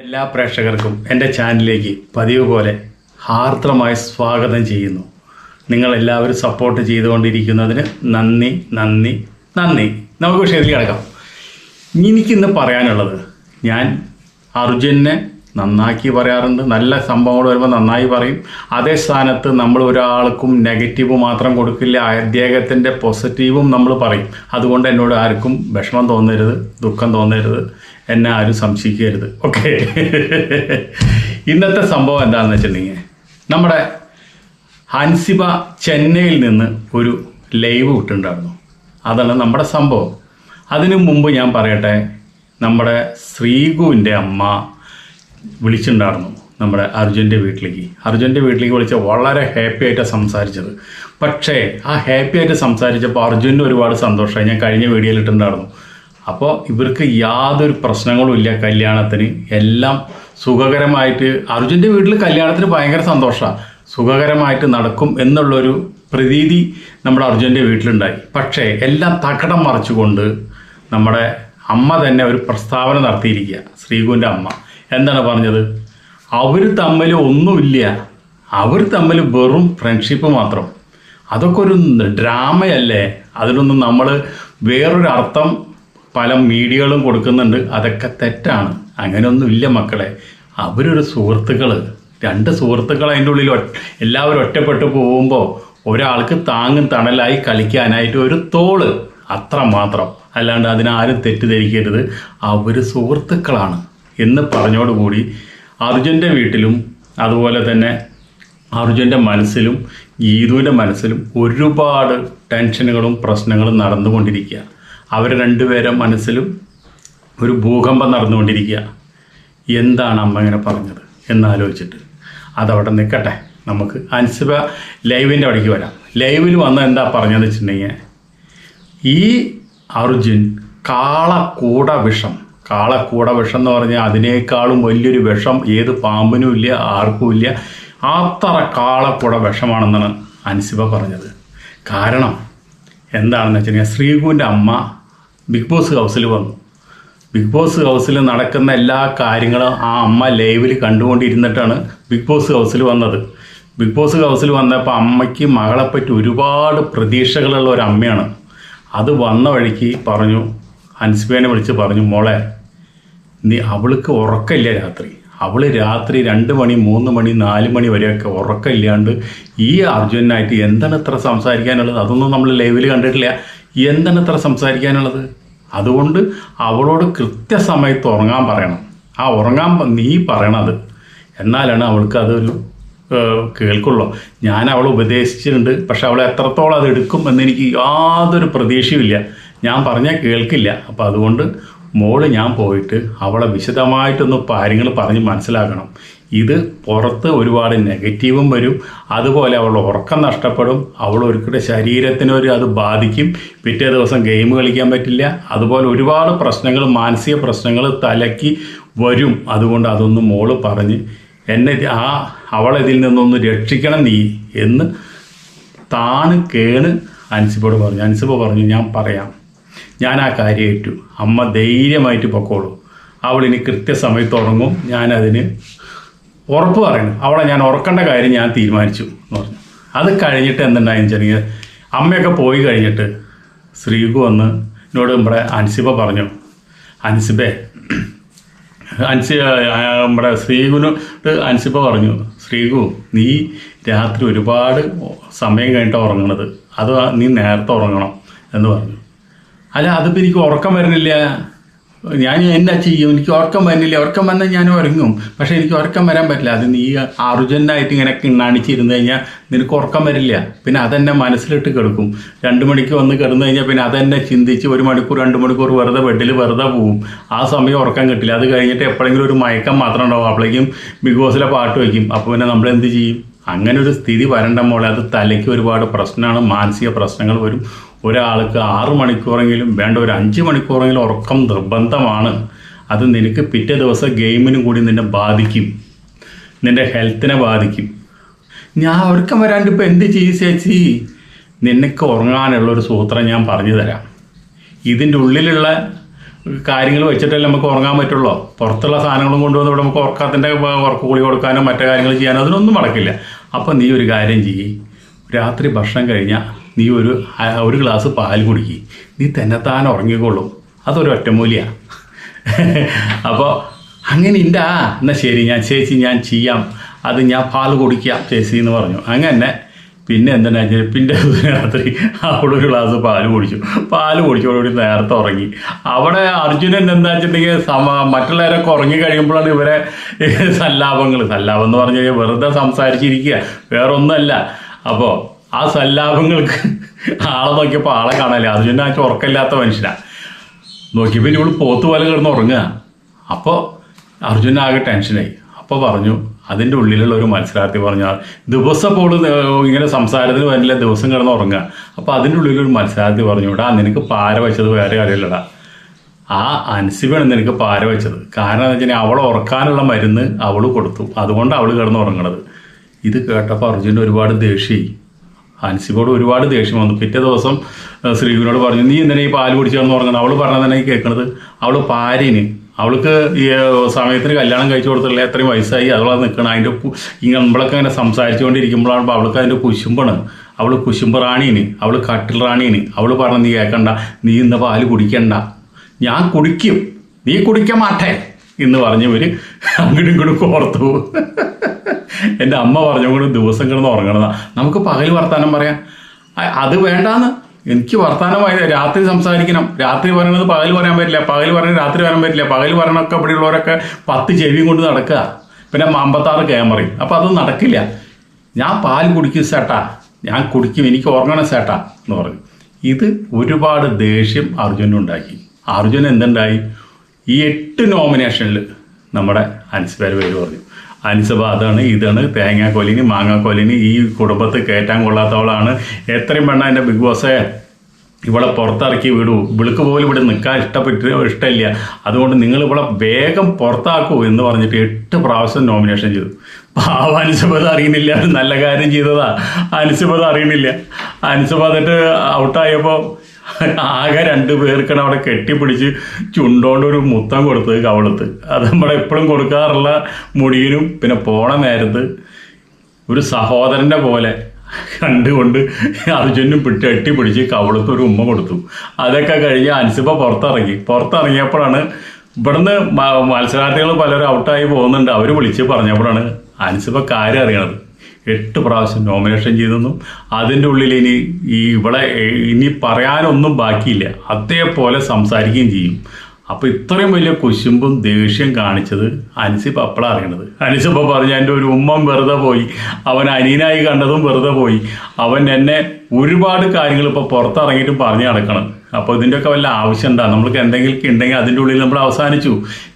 എല്ലാ പ്രേക്ഷകർക്കും എന്റെ ചാനലിലേക്ക് പതിവ് പോലെ ഹാർദ്രമായി സ്വാഗതം ചെയ്യുന്നു. നിങ്ങളെല്ലാവരും സപ്പോർട്ട് ചെയ്തുകൊണ്ടിരിക്കുന്നതിന് നന്ദി നന്ദി നന്ദി. നമുക്ക് വിഷയത്തിൽ കിടക്കാം. എനിക്കിന്ന് പറയാനുള്ളത് ഞാൻ അർജുനെ നന്നാക്കി പറയാറുണ്ട്. നല്ല സംഭവങ്ങൾ വരുമ്പോൾ നന്നായി പറയും. അതേ സ്ഥാനത്ത് നമ്മൾ ഒരാൾക്കും നെഗറ്റീവ് മാത്രം കൊടുക്കില്ല. അദ്ദേഹത്തിന്റെ പോസിറ്റീവും നമ്മൾ പറയും. അതുകൊണ്ട് എന്നോട് ആർക്കും വിഷമം തോന്നരുത് ദുഃഖം തോന്നരുത്. എന്നെ ആരും സംശയിക്കരുത്. ഓക്കെ ഇന്നത്തെ സംഭവം എന്താണെന്ന് വെച്ചിട്ടുണ്ടെങ്കിൽ നമ്മുടെ ഹൻസിബ ചെന്നൈയിൽ നിന്ന് ഒരു ലൈവ് വിട്ടിട്ടുണ്ടായിരുന്നു. അതാണ് നമ്മുടെ സംഭവം. അതിനു മുമ്പ് ഞാൻ പറയട്ടെ നമ്മുടെ ശ്രീകുവിന്റെ അമ്മ വിളിച്ചിട്ടുണ്ടായിരുന്നു നമ്മുടെ അർജുന്റെ വീട്ടിലേക്ക്. അർജുന്റെ വീട്ടിലേക്ക് വിളിച്ച വളരെ ഹാപ്പി ആയിട്ടാണ് സംസാരിച്ചത്. പക്ഷേ ആ ഹാപ്പി ആയിട്ട് സംസാരിച്ചപ്പോൾ അർജുന് ഒരുപാട് സന്തോഷമായി. ഞാൻ കഴിഞ്ഞ വീഡിയോയിൽ ഇട്ടിട്ടുണ്ടായിരുന്നു. അപ്പോൾ ഇവർക്ക് യാതൊരു പ്രശ്നങ്ങളും ഇല്ല കല്യാണത്തിന്. എല്ലാം സുഖകരമായിട്ട് അർജുന്റെ വീട്ടിൽ കല്യാണത്തിന് ഭയങ്കര സന്തോഷമാണ് സുഖകരമായിട്ട് നടക്കും എന്നുള്ളൊരു പ്രതീതി നമ്മുടെ അർജുന്റെ വീട്ടിലുണ്ടായി. പക്ഷേ എല്ലാം തകടം മറിച്ചുകൊണ്ട് നമ്മുടെ അമ്മ തന്നെ ഒരു പ്രസ്താവന നടത്തിയിരിക്കുക. ശ്രീകുവിന്റെ അമ്മ. എന്താണ് പറഞ്ഞത്? അവർ തമ്മിൽ ഒന്നുമില്ല. അവർ തമ്മിൽ വെറും ഫ്രണ്ട്ഷിപ്പ് മാത്രം. അതൊക്കെ ഒരു ഡ്രാമയല്ലേ? അതിലൊന്നും നമ്മൾ വേറൊരു അർത്ഥം പല മീഡിയകളും കൊടുക്കുന്നുണ്ട്. അതൊക്കെ തെറ്റാണ്. അങ്ങനെയൊന്നും ഇല്ല മക്കളെ. അവരൊരു സുഹൃത്തുക്കൾ രണ്ട് സുഹൃത്തുക്കൾ അതിന്റെ ഉള്ളിൽ എല്ലാവരും ഒറ്റപ്പെട്ടു പോകുമ്പോൾ ഒരാൾക്ക് താങ്ങും തണലായി കളിക്കാനായിട്ട് ഒരു തോൾ അത്ര മാത്രം. അല്ലാണ്ട് അതിനാരും തെറ്റിദ്ധരിക്കരുത്. അവർ സുഹൃത്തുക്കളാണ് എന്ന് പറഞ്ഞോടുകൂടി അർജുന്റെ വീട്ടിലും അതുപോലെ തന്നെ അർജുന്റെ മനസ്സിലും ഗീതുവിന്റെ മനസ്സിലും ഒരുപാട് ടെൻഷനുകളും പ്രശ്നങ്ങളും നടന്നുകൊണ്ടിരിക്കുക അവർ രണ്ടുപേരെ മനസ്സിലും ഒരു ഭൂകമ്പം നടന്നുകൊണ്ടിരിക്കുക. എന്താണ് അമ്മ ഇങ്ങനെ പറഞ്ഞത്? എന്നാലോചിച്ചിട്ട് അതവിടെ നിൽക്കട്ടെ. നമുക്ക് അൻസിബ ലൈവിന്റെ അവിടേക്ക് വരാം. ലൈവിൽ വന്ന് എന്താ പറഞ്ഞതെന്ന് വെച്ചിട്ടുണ്ടെങ്കിൽ ഈ അർജുൻ കാളക്കൂട വിഷം കാളക്കൂട വിഷം എന്ന് പറഞ്ഞാൽ അതിനേക്കാളും വലിയൊരു വിഷം ഏത് പാമ്പിനും ഇല്ല ആർക്കും ഇല്ല അത്ര കാളക്കൂട വിഷമാണെന്നാണ് അൻസിബ പറഞ്ഞത്. കാരണം എന്താണെന്ന് വെച്ചിട്ടുണ്ടെങ്കിൽ ശ്രീകുവിന്റെ അമ്മ ബിഗ് ബോസ് ഹൗസിൽ വന്നു. ബിഗ് ബോസ് ഹൗസിൽ നടക്കുന്ന എല്ലാ കാര്യങ്ങളും ആ അമ്മ ലൈവിൽ കണ്ടുകൊണ്ടിരുന്നിട്ടാണ് ബിഗ് ബോസ് ഹൗസിൽ വന്നത്. ബിഗ് ബോസ് ഹൗസിൽ വന്നപ്പോൾ അമ്മയ്ക്ക് മകളെപ്പറ്റി ഒരുപാട് പ്രതീക്ഷകളുള്ള ഒരു അമ്മയാണ്. അത് വന്ന വഴിക്ക് പറഞ്ഞു ഹൻസ്ബേനെ വിളിച്ച് പറഞ്ഞു മോളെ നീ അവൾക്ക് ഉറക്കമില്ല രാത്രി. അവൾ രാത്രി രണ്ട് മണി മൂന്ന് മണി നാല് മണി വരെയൊക്കെ ഉറക്കമില്ലാണ്ട് ഈ അർജുനായിട്ട് എന്താണ് ഇത്ര സംസാരിക്കാനുള്ളത്? അതൊന്നും നമ്മൾ ലൈവിൽ കണ്ടിട്ടില്ല. എന്താണ് ഇത്ര സംസാരിക്കാനുള്ളത്? അതുകൊണ്ട് അവളോട് കൃത്യസമയത്ത് ഉറങ്ങാൻ പറയണം. ആ ഉറങ്ങാൻ നീ പറയണത്. എന്നാലാണ് അവൾക്ക് അതൊരു കേൾക്കുള്ളൂ. ഞാൻ അവളെ ഉപദേശിച്ചിട്ടുണ്ട്. പക്ഷെ അവൾ എത്രത്തോളം അത് എടുക്കും എന്നെനിക്ക് യാതൊരു പ്രതീക്ഷയുമില്ല. ഞാൻ പറഞ്ഞാൽ കേൾക്കില്ല. അപ്പോൾ അതുകൊണ്ട് മോൾ ഞാൻ പോയിട്ട് അവളെ വിശദമായിട്ടൊന്ന് കാര്യങ്ങൾ പറഞ്ഞ് മനസ്സിലാക്കണം. ഇത് പുറത്ത് ഒരുപാട് നെഗറ്റീവും വരും. അതുപോലെ അവൾ ഉറക്കം നഷ്ടപ്പെടും. അവൾ ഒരിക്കലും ശരീരത്തിനൊരു അത് ബാധിക്കും. പിറ്റേ ദിവസം ഗെയിം കളിക്കാൻ പറ്റില്ല. അതുപോലെ ഒരുപാട് പ്രശ്നങ്ങൾ മാനസിക പ്രശ്നങ്ങൾ തലയ്ക്ക് വരും. അതുകൊണ്ട് അതൊന്നും മോൾ പറഞ്ഞ് എന്നെ ആ അവളെ ഇതിൽ നിന്നൊന്ന് രക്ഷിക്കണം നീ എന്ന് താണ് കേണ് അൻസിബോട് പറഞ്ഞു. അൻസിബ പറഞ്ഞു ഞാൻ പറയാം. ഞാൻ ആ കാര്യം ഏറ്റു. അമ്മ ധൈര്യമായിട്ട് പൊക്കോളൂ. അവളിനി കൃത്യസമയത്ത് ഉറങ്ങും. ഞാനതിന് ഉറപ്പ് പറയുന്നു അവളെ ഞാൻ ഉറക്കേണ്ട കാര്യം ഞാൻ തീരുമാനിച്ചു എന്ന് പറഞ്ഞു. അത് കഴിഞ്ഞിട്ട് എന്തുണ്ടായെന്ന് വെച്ചിട്ടുണ്ടെങ്കിൽ അമ്മയൊക്കെ പോയി കഴിഞ്ഞിട്ട് ശ്രീകു വന്ന് എന്നോട് നമ്മുടെ അൻസിബ പറഞ്ഞു. അൻസിബേ അൻസി നമ്മുടെ ശ്രീകുനോട് അൻസിബ പറഞ്ഞു. ശ്രീകു നീ രാത്രി ഒരുപാട് സമയം കഴിഞ്ഞിട്ട് ഉറങ്ങണത്. അത് നീ നേരത്തെ ഉറങ്ങണം എന്ന് പറഞ്ഞു. അല്ല അതിപ്പോൾ എനിക്ക് ഉറക്കം വരുന്നില്ല. ഞാൻ എന്നാ ചെയ്യും? എനിക്ക് ഉറക്കം വരുന്നില്ല. ഉറക്കം വന്നാൽ ഞാൻ ഉറങ്ങും. പക്ഷെ എനിക്ക് ഉറക്കം വരാൻ പറ്റില്ല. അത് നീ അർജന്റായിട്ട് ഇങ്ങനെ കാണിച്ചിരുന്നു കഴിഞ്ഞാൽ നിനക്ക് ഉറക്കം വരില്ല. പിന്നെ അതെന്നെ മനസ്സിലിട്ട് കിടക്കും. രണ്ട് മണിക്ക് വന്ന് കിടന്നു കഴിഞ്ഞാൽ പിന്നെ അതെന്നെ ചിന്തിച്ച് ഒരു മണിക്കൂർ രണ്ട് മണിക്കൂർ വെറുതെ ബെഡിൽ വെറുതെ പോവും. ആ സമയം ഉറക്കം കിട്ടില്ല. അത് കഴിഞ്ഞിട്ട് എപ്പോഴെങ്കിലും ഒരു മയക്കം മാത്രം ഉണ്ടാവും. അപ്പോഴേക്കും ബിഗ് ബോസിലെ പാട്ട് വയ്ക്കും. അപ്പോൾ പിന്നെ നമ്മൾ എന്ത് ചെയ്യും? അങ്ങനെ ഒരു സ്ഥിതി വരണ്ട മോളെ അത് തലയ്ക്ക് ഒരുപാട് പ്രശ്നമാണ് മാനസിക പ്രശ്നങ്ങൾ വരും. ഒരാൾക്ക് ആറ് മണിക്കൂറെങ്കിലും വേണ്ട ഒരു അഞ്ച് മണിക്കൂറെങ്കിലും ഉറക്കം നിർബന്ധമാണ്. അത് നിനക്ക് പിറ്റേ ദിവസം ഗെയിമിനും കൂടി നിന്നെ ബാധിക്കും. നിന്റെ ഹെൽത്തിനെ ബാധിക്കും. ഞാൻ ഉറക്കം വരാണ്ട് ഇപ്പം എന്ത് ചെയ്യും ചേച്ചി? നിനക്ക് ഉറങ്ങാനുള്ള ഒരു സൂത്രം ഞാൻ പറഞ്ഞു തരാം. ഇതിന്റെ ഉള്ളിലുള്ള കാര്യങ്ങൾ വെച്ചിട്ടല്ലേ നമുക്ക് ഉറങ്ങാൻ പറ്റുള്ളൂ. പുറത്തുള്ള സാധനങ്ങളും കൊണ്ടുവന്ന് ഇവിടെ നമുക്ക് ഉറക്കത്തിന്റെ ഉറക്ക കൂടി കൊടുക്കാനോ മറ്റു കാര്യങ്ങൾ ചെയ്യാനും അതിനൊന്നും നടക്കില്ല അപ്പം നീ ഒരു കാര്യം ചെയ്യ്. രാത്രി ഭക്ഷണം കഴിഞ്ഞാൽ നീ ഒരു ഒരു ഗ്ലാസ് പാൽ കുടിക്കുക നീ തന്നെത്താൻ ഉറങ്ങിക്കൊള്ളും അതൊരു ഒറ്റമൂലിയാണ് അപ്പോൾ അങ്ങനെ ഇണ്ടാ. എന്നാൽ ശരി ഞാൻ ചേച്ചി ഞാൻ ചെയ്യാം. അത് ഞാൻ പാൽ കുടിക്കാം ചേച്ചി എന്ന് പറഞ്ഞു. അങ്ങനെ പിന്നെ വെച്ചാൽ പിന്നെ രാത്രി അവിടെ ഒരു ഗ്ലാസ് പാൽ കുടിച്ചു. പാൽ കുടിച്ചോടുകൂടി നേരത്തെ ഉറങ്ങി. അവിടെ അർജുനൻ എന്താ വെച്ചിട്ടുണ്ടെങ്കിൽ സമ മറ്റുള്ളവരൊക്കെ ഉറങ്ങി കഴിയുമ്പോഴാണ് ഇവരെ സല്ലാപങ്ങൾ. സല്ലാപം എന്ന് പറഞ്ഞു കഴിഞ്ഞാൽ വെറുതെ സംസാരിച്ചിരിക്കുക. വേറൊന്നുമല്ല. അപ്പോൾ ആ സല്ലാപങ്ങൾക്ക് ആളെ നോക്കിയപ്പോൾ ആളെ കാണാനില്ല. അർജുനൻ ആ ഉറക്കമില്ലാത്ത മനുഷ്യനാണ് നോക്കിയപ്പോൾ ഇനി ഇവിടെ പോത്ത് പോലെ കിടന്ന് ഉറങ്ങുക. അപ്പോൾ അർജുനാകെ ടെൻഷനായി. അപ്പോൾ പറഞ്ഞു അതിന്റെ ഉള്ളിലുള്ള ഒരു മത്സരാർത്ഥി പറഞ്ഞാൽ ദിവസം പോലും ഇങ്ങനെ സംസാരത്തിന് വരില്ല ദിവസം കിടന്ന് ഉറങ്ങുക. അപ്പോൾ അതിന്റെ ഉള്ളിലൊരു മത്സരാർത്ഥി പറഞ്ഞു ഇടാ നിനക്ക് പാര വെച്ചത് വേറെ കാര്യമില്ലടാ. ആ അൻസിബാണ് നിനക്ക് പാര വെച്ചത്. കാരണം എന്ന് വെച്ചാൽ അവൾ ഉറക്കാനുള്ള മരുന്ന് അവൾ കൊടുത്തു. അതുകൊണ്ട് അവൾ കിടന്ന് ഉറങ്ങണത്. ഇത് കേട്ടപ്പോൾ അർജുന്റെ ഒരുപാട് ദേഷ്യമായി അൻസിബോട് ഒരുപാട് ദേഷ്യം വന്നു. പിറ്റേ ദിവസം ശ്രീകുവിനോട് പറഞ്ഞു നീ എന്തിനാ ഈ പാൽ കുടിച്ചു കിടന്ന് ഉറങ്ങണം അവൾ പറഞ്ഞാൽ തന്നെ കേൾക്കണത് അവൾ പാരിന് അവൾക്ക് ഈ സമയത്തിന് കല്യാണം കഴിച്ചു കൊടുത്തില്ല എത്രയും വയസ്സായി. അവളത് നിൽക്കണം. അതിന്റെ ഇങ്ങനെ നമ്മളൊക്കെ അങ്ങനെ സംസാരിച്ചുകൊണ്ടിരിക്കുമ്പോഴാണ് അവൾക്ക് അതിന്റെ കുശുമ്പാണ്. അവൾ കുശുമ്പ് റാണീന് അവൾ കട്ടിൽ റാണീന് അവൾ പറഞ്ഞ് നീ കേൾക്കണ്ട നീ ഇന്ന് പാൽ കുടിക്കണ്ട. ഞാൻ കുടിക്കും. നീ കുടിക്കാൻ മാട്ടേ എന്ന് പറഞ്ഞവർ അങ്ങോട്ടും ഇങ്ങോട്ടും കോർത്തു എന്റെ അമ്മ പറഞ്ഞുകൊണ്ട് ദിവസം കിടന്ന് ഉറങ്ങണതാണ് നമുക്ക് പകൽ വർത്താനം പറയാം. അത് വേണ്ടാന്ന്. എനിക്ക് വർത്താനമായി രാത്രി സംസാരിക്കണം. രാത്രി പറയണത് പകൽ പറയാൻ പറ്റില്ല. പകൽ പറയുന്നത് രാത്രി പറയാൻ പറ്റില്ല. പകൽ പറയണൊക്കെ ഇവിടെയുള്ളവരൊക്കെ പത്ത് ചെവിയും കൊണ്ട് നടക്കുക. പിന്നെ അമ്പത്താറ് ക്യാമറയും. അപ്പം അത് നടക്കില്ല. ഞാൻ പാൽ കുടിക്കും സേട്ടാ. ഞാൻ കുടിക്കും. എനിക്ക് ഉറങ്ങണം സേട്ടാ എന്ന് പറഞ്ഞു. ഇത് ഒരുപാട് ദേഷ്യം അർജുനുണ്ടാക്കി അർജുൻ എന്തുണ്ടായി? ഈ എട്ട് നോമിനേഷനിൽ നമ്മുടെ അൻസിബാര് പേര് പറഞ്ഞു. അൻസബ അതാണ് ഇതാണ് തേങ്ങാക്കൊലിന് മാങ്ങാക്കൊലിന്. ഈ കുടുംബത്ത് കയറ്റാൻ കൊള്ളാത്തവളാണ്. എത്രയും പെണ്ണ എന്റെ ബിഗ് ബോസേ. ഇവളെ പുറത്തിറക്കി വിടൂ. വിളിക്ക് പോലും ഇവിടെ നിൽക്കാൻ ഇഷ്ടപ്പെട്ട് ഇഷ്ടമില്ല. അതുകൊണ്ട് നിങ്ങൾ ഇവളെ വേഗം പുറത്താക്കൂ എന്ന് പറഞ്ഞിട്ട് എട്ട് പ്രാവശ്യം നോമിനേഷൻ ചെയ്തു. പാവ അനുസബത അറിയുന്നില്ല. നല്ല കാര്യം ചെയ്തതാ. അനുസബത അറിയുന്നില്ല. അനുസബ എന്നിട്ട് ഔട്ടായപ്പോൾ ആകെ രണ്ട് പേർക്കാണ് അവിടെ കെട്ടിപ്പിടിച്ച് ചുണ്ടോണ്ട് ഒരു മുത്തം കൊടുത്തത് കവളത്ത്. അത് നമ്മളെ എപ്പോഴും കൊടുക്കാറുള്ള മുടിയനും പിന്നെ പോണ നേരത്ത് ഒരു സഹോദരന്റെ പോലെ കണ്ടുകൊണ്ട് അർജുനും പിട്ട് എട്ടിപ്പിടിച്ച് കവളത്ത് ഒരു ഉമ്മ കൊടുത്തു. അതൊക്കെ കഴിഞ്ഞ് അൻസിബ പുറത്തിറങ്ങി. പുറത്തിറങ്ങിയപ്പോഴാണ് ഇവിടുന്ന് മത്സരാർത്ഥികൾ പലരും ഔട്ടായി പോകുന്നുണ്ട്. അവർ വിളിച്ച് പറഞ്ഞപ്പോഴാണ് അൻസിബ കാര്യം അറിയണത്. എട്ട് പ്രാവശ്യം നോമിനേഷൻ ചെയ്തെന്നും അതിന്റെ ഉള്ളിൽ ഇനി ഈ ഇവിടെ ഇനി പറയാനൊന്നും ബാക്കിയില്ല. അതേപോലെ സംസാരിക്കുകയും ചെയ്യും. അപ്പോൾ ഇത്രയും വലിയ കുശുമ്പും ദേഷ്യം കാണിച്ചത് അനുസിപ്പ് അപ്പോഴാണ് അറിയണത്. അനുസിപ്പ പറഞ്ഞ എന്റെ ഒരു ഉമ്മം വെറുതെ പോയി. അവൻ അനിയനായി കണ്ടതും വെറുതെ പോയി. അവൻ എന്നെ ഒരുപാട് കാര്യങ്ങൾ ഇപ്പോൾ പുറത്തിറങ്ങിയിട്ടും പറഞ്ഞു നടക്കണം. അപ്പോൾ ഇതിന്റെയൊക്കെ വല്ല ആവശ്യം എന്താ? നമ്മൾക്ക് എന്തെങ്കിലും ഉണ്ടെങ്കിൽ അതിന്റെ ഉള്ളിൽ നമ്മൾ അവസാനിച്ചു.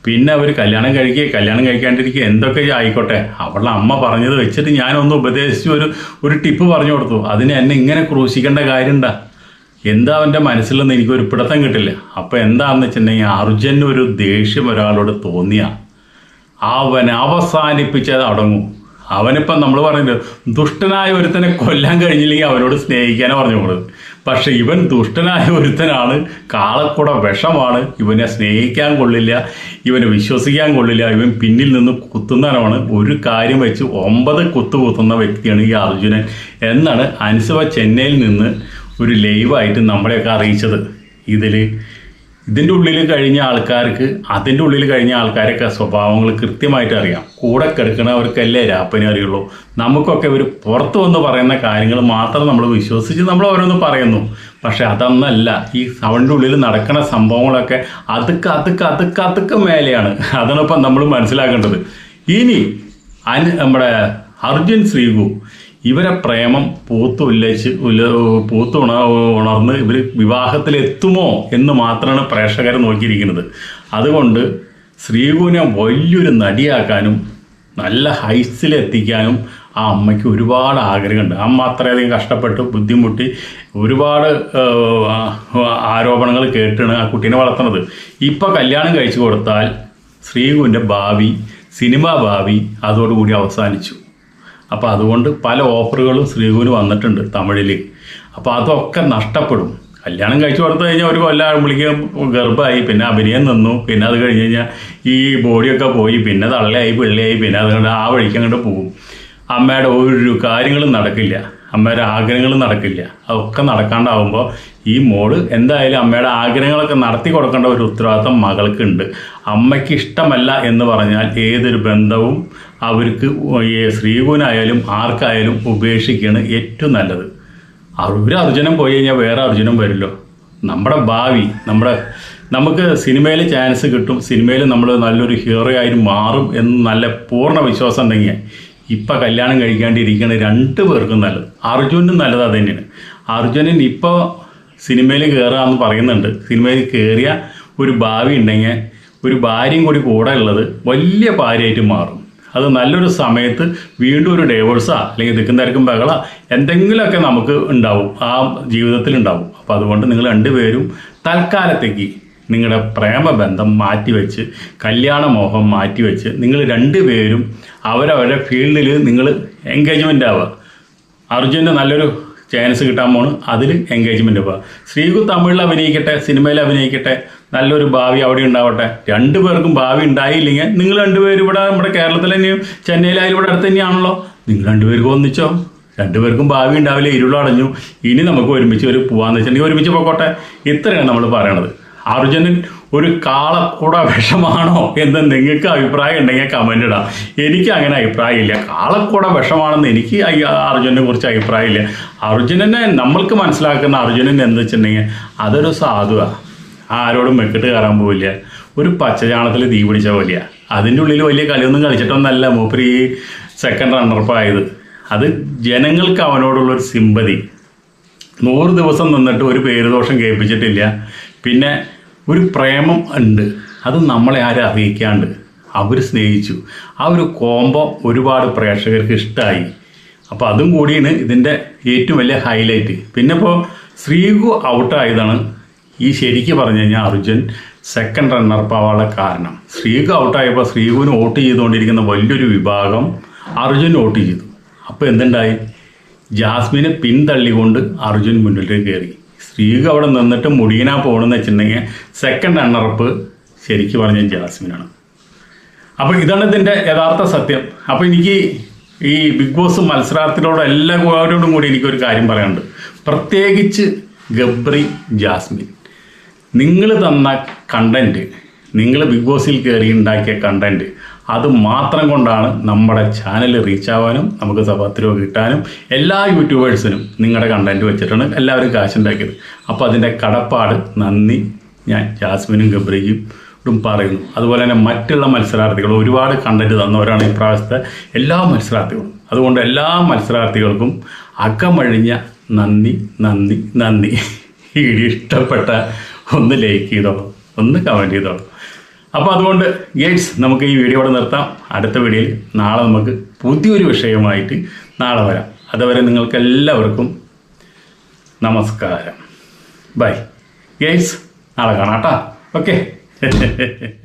പിന്നെ അവർ കല്യാണം കഴിക്കുക കല്യാണം കഴിക്കാണ്ടിരിക്കുക എന്തൊക്കെ ആയിക്കോട്ടെ. അവളുടെ അമ്മ പറഞ്ഞത് വെച്ചിട്ട് ഞാനൊന്ന് ഉപദേശിച്ചു ഒരു ഒരു ടിപ്പ് പറഞ്ഞു കൊടുത്തു. അതിന് എന്നെ ഇങ്ങനെ ക്രൂശിക്കേണ്ട കാര്യം ഉണ്ടാ എന്താ അവന്റെ മനസ്സിലെന്ന് എനിക്ക് ഒരു പിടുത്തം കിട്ടില്ല. അപ്പോൾ എന്താണെന്ന് വെച്ചിട്ടുണ്ടെങ്കിൽ അർജുന് ഒരു ദേഷ്യം ഒരാളോട് തോന്നിയ. അവൻ അവസാനിപ്പിച്ചത് അടങ്ങും. അവനിപ്പം നമ്മൾ പറയുന്നത് ദുഷ്ടനായ ഒരുത്തനെ കൊല്ലാൻ കഴിഞ്ഞില്ലെങ്കിൽ അവനോട് സ്നേഹിക്കാനേ പറഞ്ഞു കൊടുത്തത് പക്ഷെ ഇവൻ ദുഷ്ടനായ ഒരുത്തനാണ്. കാളക്കുട വിഷമാണ്. ഇവനെ സ്നേഹിക്കാൻ കൊള്ളില്ല. ഇവനെ വിശ്വസിക്കാൻ കൊള്ളില്ല. ഇവൻ പിന്നിൽ നിന്ന് കുത്തുന്നവനാണ്. ഒരു കാര്യം വെച്ച് ഒമ്പത് കുത്തു കുത്തുന്ന വ്യക്തിയാണ് ഈ അർജുനൻ എന്നാണ് അനുസവ ചെന്നൈയിൽ നിന്ന് ഒരു ലൈവായിട്ട് നമ്മളെയൊക്കെ അറിയിച്ചത്. ഇതിൽ ഇതിന്റെ ഉള്ളിൽ കഴിഞ്ഞ ആൾക്കാർക്ക് അതിന്റെ ഉള്ളിൽ കഴിഞ്ഞ ആൾക്കാരൊക്കെ സ്വഭാവങ്ങൾ കൃത്യമായിട്ട് അറിയാം. കൂടെ കിടക്കുന്നവർക്കല്ലേ രാപ്പനെ അറിയുള്ളൂ. നമുക്കൊക്കെ ഒരു പുറത്ത് വന്ന് പറയുന്ന കാര്യങ്ങൾ മാത്രം നമ്മൾ വിശ്വസിച്ച് നമ്മൾ ഓരോന്ന് പറയുന്നു. പക്ഷെ അതൊന്നല്ല. ഈ സൗണ്ടിന്റെ ഉള്ളിൽ നടക്കുന്ന സംഭവങ്ങളൊക്കെ അതുക്ക് അതുക്ക് അതുക്ക് അതുക്ക് മേലെയാണ്. അതാണ് ഇപ്പം നമ്മൾ മനസ്സിലാക്കേണ്ടത്. ഇനി അന് നമ്മുടെ അർജുൻ ശ്രീകു ഇവരെ പ്രേമം പൂത്ത് ഉല്ലയിച്ച് ഉല്ല പൂത്ത് ഉണ ഉണർന്ന് ഇവർ വിവാഹത്തിലെത്തുമോ എന്ന് മാത്രമാണ് പ്രേക്ഷകർ നോക്കിയിരിക്കുന്നത്. അതുകൊണ്ട് ശ്രീകുവിനെ വലിയൊരു നടിയാക്കാനും നല്ല ഹൈസിലെത്തിക്കാനും ആ അമ്മയ്ക്ക് ഒരുപാട് ആഗ്രഹമുണ്ട്. അമ്മ അത്രയധികം കഷ്ടപ്പെട്ട് ബുദ്ധിമുട്ടി ഒരുപാട് ആരോപണങ്ങൾ കേട്ടാണ് ആ കുട്ടീനെ വളർത്തുന്നത്. ഇപ്പോൾ കല്യാണം കഴിച്ചു കൊടുത്താൽ ശ്രീകുവിന്റെ ഭാവി സിനിമാ ഭാവി അതോടുകൂടി അവസാനിച്ചു. അപ്പോൾ അതുകൊണ്ട് പല ഓഫറുകളും ശ്രീകുവിന് വന്നിട്ടുണ്ട് തമിഴിൽ അപ്പോൾ അതൊക്കെ നഷ്ടപ്പെടും. കല്യാണം കഴിച്ചു കൊടുത്തു കഴിഞ്ഞാൽ ഒരു കൊല്ലം ആകുമ്പോഴേക്കും ഗർഭമായി പിന്നെ അഭിനയം നിന്നു പിന്നെ അത് കഴിഞ്ഞ് കഴിഞ്ഞാൽ ഈ ബോഡിയൊക്കെ പോയി പിന്നെ തള്ളയായി പിള്ളയായി പിന്നെ അതുകൊണ്ട് ആ വഴിക്ക് അങ്ങോട്ട് പോകും. അമ്മയുടെ ഒരു കാര്യങ്ങളും നടക്കില്ല. അമ്മയുടെ ആഗ്രഹങ്ങൾ നടക്കില്ല. അതൊക്കെ നടക്കാണ്ടാവുമ്പോൾ ഈ മോൾ എന്തായാലും അമ്മയുടെ ആഗ്രഹങ്ങളൊക്കെ നടത്തി കൊടുക്കേണ്ട ഒരു ഉത്തരവാദിത്തം മകൾക്കുണ്ട്. അമ്മയ്ക്ക് ഇഷ്ടമല്ല എന്ന് പറഞ്ഞാൽ ഏതൊരു ബന്ധവും അവർക്ക് ശ്രീകുനായാലും ആർക്കായാലും ഉപേക്ഷിക്കുകയാണ് ഏറ്റവും നല്ലത്. ഒരു അർജുനം പോയി കഴിഞ്ഞാൽ വേറെ അർജുനം വരില്ലോ. നമ്മുടെ ഭാവി നമ്മുടെ നമുക്ക് സിനിമയിൽ ചാൻസ് കിട്ടും. സിനിമയിൽ നമ്മൾ നല്ലൊരു ഹീറോ ആയി മാറും എന്ന് നല്ല പൂർണ വിശ്വാസം ഉണ്ടെങ്കിൽ ഇപ്പം കല്യാണം കഴിക്കാണ്ടിരിക്കുന്ന രണ്ട് പേർക്കും നല്ലത്. അർജുനും നല്ലത് അത് തന്നെയാണ് അർജുനൻ ഇപ്പോൾ സിനിമയിൽ കയറുക പറയുന്നുണ്ട്. സിനിമയിൽ കയറിയ ഒരു ഭാവി ഉണ്ടെങ്കിൽ ഒരു ഭാര്യയും കൂടി കൂടെ ഉള്ളത് വലിയ ഭാര്യയായിട്ട് മാറും. അത് നല്ലൊരു സമയത്ത് വീണ്ടും ഒരു ഡേവോഴ്സാ അല്ലെങ്കിൽ തിക്കും തിരക്കും ബഹള എന്തെങ്കിലുമൊക്കെ നമുക്ക് ഉണ്ടാവും. ആ ജീവിതത്തിൽ ഉണ്ടാവും അപ്പോൾ അതുകൊണ്ട് നിങ്ങൾ രണ്ടുപേരും തൽക്കാലത്തേക്ക് നിങ്ങളുടെ പ്രേമബന്ധം മാറ്റിവെച്ച് കല്യാണ മോഹം മാറ്റിവെച്ച് നിങ്ങൾ രണ്ടുപേരും അവരവരുടെ ഫീൽഡിൽ നിങ്ങൾ എൻഗേജ്മെന്റ് ആവുക. അർജുന്റെ നല്ലൊരു ചാൻസ് കിട്ടാൻ പോണ് അതിൽ എൻഗേജ്മെന്റ് പോവുക ശ്രീകു തമിഴിൽ അഭിനയിക്കട്ടെ സിനിമയിൽ അഭിനയിക്കട്ടെ നല്ലൊരു ഭാവി അവിടെ ഉണ്ടാവട്ടെ. രണ്ടു പേർക്കും ഭാവി ഉണ്ടായില്ലെങ്കിൽ നിങ്ങൾ രണ്ടുപേരും ഇവിടെ നമ്മുടെ കേരളത്തിൽ തന്നെയും ചെന്നൈയിലായാലും ഇവിടെ അടുത്ത് തന്നെയാണല്ലോ. നിങ്ങൾ രണ്ടുപേർക്കും ഒന്നിച്ചോ? രണ്ടുപേർക്കും ഭാവി ഉണ്ടാവില്ല ഇരുളടഞ്ഞു. ഇനി നമുക്ക് ഒരുമിച്ച് ഒരു പോവാന്ന് വെച്ചിട്ടുണ്ടെങ്കിൽ ഒരുമിച്ച് പോക്കോട്ടെ ഇത്രയാണ് നമ്മൾ പറയണത്. അർജുനൻ ഒരു കാളക്കൂട വിഷമാണോ എന്ന് നിങ്ങൾക്ക് അഭിപ്രായം ഉണ്ടെങ്കിൽ കമന്റ് ഇടാം. എനിക്ക് അങ്ങനെ അഭിപ്രായമില്ല കാളക്കൂട വിഷമാണെന്ന് എനിക്ക് അർജുനെ കുറിച്ച് അഭിപ്രായമില്ല അർജുനനെ നമ്മൾക്ക് മനസ്സിലാക്കുന്ന അർജുനൻ എന്ന് വെച്ചിട്ടുണ്ടെങ്കിൽ അതൊരു സാധുവാണ് ആരോടും മെക്കിട്ട് കയറാൻ പോവില്ല. ഒരു പച്ചചാണത്തിൽ തീ പിടിച്ച പോലെയാണ് അതിന്റെ ഉള്ളിൽ വലിയ കളിയൊന്നും കളിച്ചിട്ടൊന്നല്ല. മൂപ്പര് ഈ സെക്കൻഡ് റണ്ണർപ്പായത് അത് ജനങ്ങൾക്ക് അവനോടുള്ളൊരു സിമ്പതി നൂറ് ദിവസം നിന്നിട്ട് ഒരു പേരുദോഷം കേൾപ്പിച്ചിട്ടില്ല. പിന്നെ ഒരു പ്രേമം ഉണ്ട്. അത് നമ്മളെ ആരും അറിയിക്കാണ്ട്. അവർ സ്നേഹിച്ചു. ആ ഒരു കോംബോ ഒരുപാട് പ്രേക്ഷകർക്ക് ഇഷ്ടമായി അപ്പോൾ അതും കൂടിയാണ് ഇതിന്റെ ഏറ്റവും വലിയ ഹൈലൈറ്റ് പിന്നെ ഇപ്പോൾ ശ്രീകു ഔട്ടായതാണ് ഈ ശരിക്ക് പറഞ്ഞു കഴിഞ്ഞാൽ അർജുൻ സെക്കൻഡ് റണ്ണർ ആവാനുള്ള കാരണം. ശ്രീകു ഔട്ടായപ്പോൾ ശ്രീകുവിന് വോട്ട് ചെയ്തുകൊണ്ടിരിക്കുന്ന വലിയൊരു വിഭാഗം അർജുൻ വോട്ട് ചെയ്തു. അപ്പോൾ എന്തുണ്ടായി? ജാസ്മിനെ പിന്തള്ളിക്കൊണ്ട് അർജുൻ മുന്നിലേക്ക് കയറി. സ്ത്രീക അവിടെ നിന്നിട്ട് മുടിയനാ പോകണമെന്ന് വെച്ചിട്ടുണ്ടെങ്കിൽ സെക്കൻഡ് റണ്ണറപ്പ് ശരിക്ക് പറഞ്ഞ ജാസ്മിനാണ് അപ്പോൾ ഇതാണ് ഇതിന്റെ യഥാർത്ഥ സത്യം. അപ്പോൾ എനിക്ക് ഈ ബിഗ് ബോസ് മത്സരാർത്ഥികളോട് എല്ലാവരോടും കൂടി എനിക്കൊരു കാര്യം പറയാനുണ്ട്. പ്രത്യേകിച്ച് ഗബ്രി ജാസ്മിൻ. നിങ്ങൾ തന്ന കണ്ടന്റ് നിങ്ങൾ ബിഗ് ബോസിൽ കയറി ഉണ്ടാക്കിയ കണ്ടന്റ് അത് മാത്രം കൊണ്ടാണ് നമ്മുടെ ചാനൽ റീച്ച് ആവാനും നമുക്ക് പത്ത് കിട്ടാനും എല്ലാ യൂട്യൂബേഴ്സിനും നിങ്ങളുടെ കണ്ടന്റ് വെച്ചിട്ടാണ് എല്ലാവരും കാശുണ്ടാക്കിയത് അപ്പോൾ അതിന്റെ കടപ്പാട് നന്ദി. ഞാൻ ജാസ്മിനും ഗബ്രിയും ും പറയുന്നു. അതുപോലെ തന്നെ മറ്റുള്ള മത്സരാർത്ഥികൾ ഒരുപാട് കണ്ടന്റ് തന്നവരാണ് ഈ പ്രാവശ്യത്തെ എല്ലാ മത്സരാർത്ഥികളും. അതുകൊണ്ട് എല്ലാ മത്സരാർത്ഥികൾക്കും അകമഴിഞ്ഞ നന്ദി നന്ദി നന്ദി. ഈ ഇഷ്ടപ്പെട്ട ഒന്ന് ലൈക്ക് ചെയ്തോളൂ ഒന്ന് കമന്റ് ചെയ്തോളൂ. അപ്പോൾ അതുകൊണ്ട് ഗേറ്റ്സ് നമുക്ക് ഈ വീഡിയോ ഇവിടെ നിർത്താം. അടുത്ത വീഡിയോയിൽ നാളെ നമുക്ക് പുതിയൊരു വിഷയമായിട്ട് നാളെ വരാം. അതുവരെ നിങ്ങൾക്ക് എല്ലാവർക്കും നമസ്കാരം. ബൈ. ഗേറ്റ്സ് നാളെ കാണാം കേട്ടോ. ഓക്കെ.